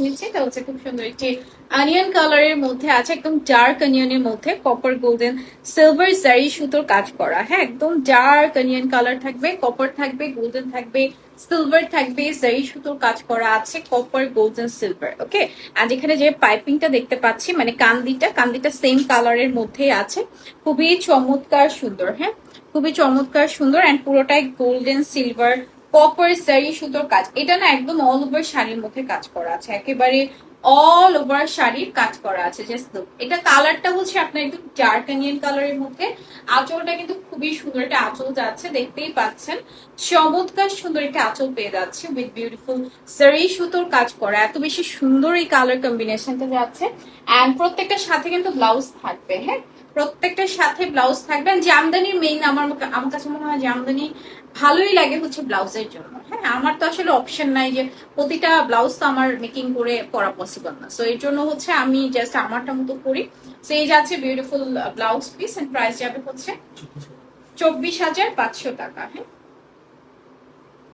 নিচ্ছে এটা হচ্ছে মধ্যে আছে মধ্যে কপার গোল্ডেন সিলভার জারি সুতোর কাজ করা। হ্যাঁ আছে কপার গোল্ডেন সিলভার ওকে আর এখানে যে পাইপিংটা দেখতে পাচ্ছি মানে কান্দিটা কান্দিটা সেম কালারের মধ্যেই আছে। খুবই চমৎকার সুন্দর হ্যাঁ? খুবই চমৎকার সুন্দর অ্যান্ড পুরোটাই গোল্ডেন সিলভার কপার সারি সুতোর কাজ। এটা না একদম অল ওভার শাড়ির মধ্যে কাজ করা আছে। একেবারে অল ওভার শাড়ির কাজ করা আছে জাস্ট লুক এটা কালারটা হচ্ছে আপনার একদম ডার্ক অনিয়ন কালারের মধ্যে। আঁচলটা কিন্তু খুবই সুন্দর, একটা আঁচল যাচ্ছে, দেখতেই পাচ্ছেন। চমৎকার সুন্দর একটা আঁচল পেয়ে যাচ্ছে উইথ বিউটিফুল সারি সুতোর কাজ করা। এত বেশি সুন্দর এই কালার কম্বিনেশনটা যাচ্ছে। অ্যান্ড প্রত্যেকটার সাথে কিন্তু ব্লাউজ থাকবে হ্যাঁ? প্রত্যেকটার সাথে ব্লাউজ থাকবে। জামদানির মেইন আমার আমার কাছে মনে হয় জামদানি ভালোই লাগে হচ্ছে ব্লাউজের জন্য। হ্যাঁ আমার তো আসলে অপশন নাই যে প্রতিটা ব্লাউজ তো আমার মেকিং করে পরা পসিবল না। সো এর জন্য হচ্ছে আমি জাস্ট আমারটা মতো করি। সো এই যাচ্ছে beautiful blouse piece and price যাবে হচ্ছে চব্বিশ হাজার পাঁচশো টাকা হ্যাঁ।